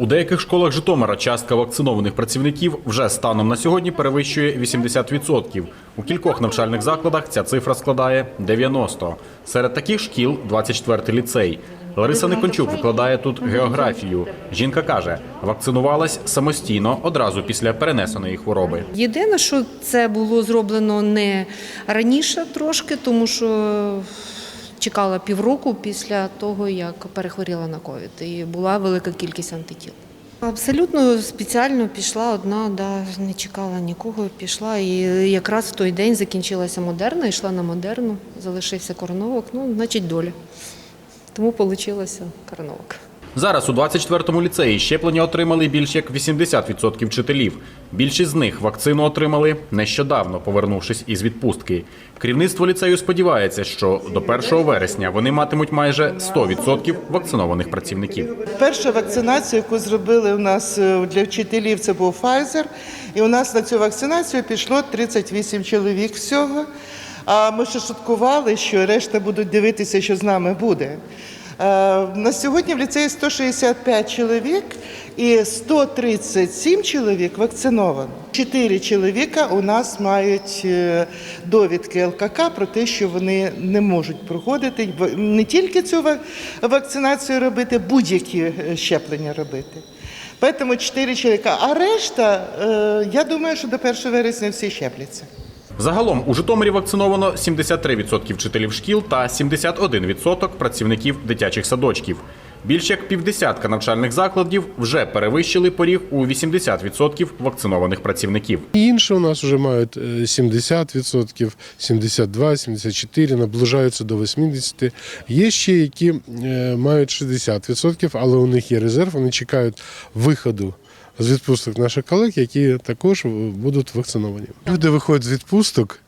У деяких школах Житомира частка вакцинованих працівників вже станом на сьогодні перевищує 80%. У кількох навчальних закладах ця цифра складає 90%. Серед таких шкіл 24-й ліцей. Лариса Никончук викладає тут географію. Жінка каже, вакцинувалась самостійно одразу після перенесеної хвороби. Єдине, що це було зроблено не раніше трошки, тому що чекала півроку після того, як перехворіла на ковід, і була велика кількість антитіл. Абсолютно спеціально пішла одна, да, не чекала нікого, пішла. І якраз в той день закінчилася модерна, йшла на модерну, залишився короновок, ну, значить, доля. Тому вийшло короновок. Зараз у 24-му ліцеї щеплення отримали більш як 80% вчителів. Більшість з них вакцину отримали нещодавно, повернувшись із відпустки. Керівництво ліцею сподівається, що до 1 вересня вони матимуть майже 100% вакцинованих працівників. Перша вакцинація, яку зробили у нас е, для вчителів, це був Pfizer. І у нас на цю вакцинацію пішло 38 чоловік всього. А ми ще шуткували, що решта будуть дивитися, що з нами буде. Е, На сьогодні в ліцеї 165 чоловік і 137 чоловік вакциновано. Чотири чоловіка у нас мають е, довідки ЛКК про те, що вони не можуть проходити не тільки цю вакцинацію робити, будь-які е, щеплення робити. Тому чотири чоловіка. А решта, я думаю, що до 1 вересня всі щепляться. Загалом у Житомирі вакциновано 73% вчителів шкіл та 71% працівників дитячих садочків. Більш як півдесятка навчальних закладів вже перевищили поріг у 80% вакцинованих працівників. Інші у нас вже мають е, 70%, 72, 74, наближаються до 80%. Є ще, які е, мають 60%, але у них є резерв, вони чекають виходу з відпусток наших колег, які також будуть вакциновані. Люди виходять з відпусток,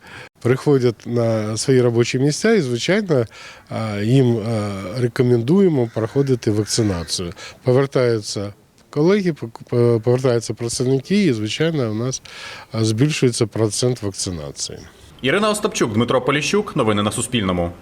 приходять на свої робочі місця і, звичайно, їм рекомендуємо проходити вакцинацію. Повертаються колеги, повертаються працівники, і, звичайно, у нас збільшується процент вакцинації. Ірина Остапчук, Дмитро Поліщук. Новини на Суспільному.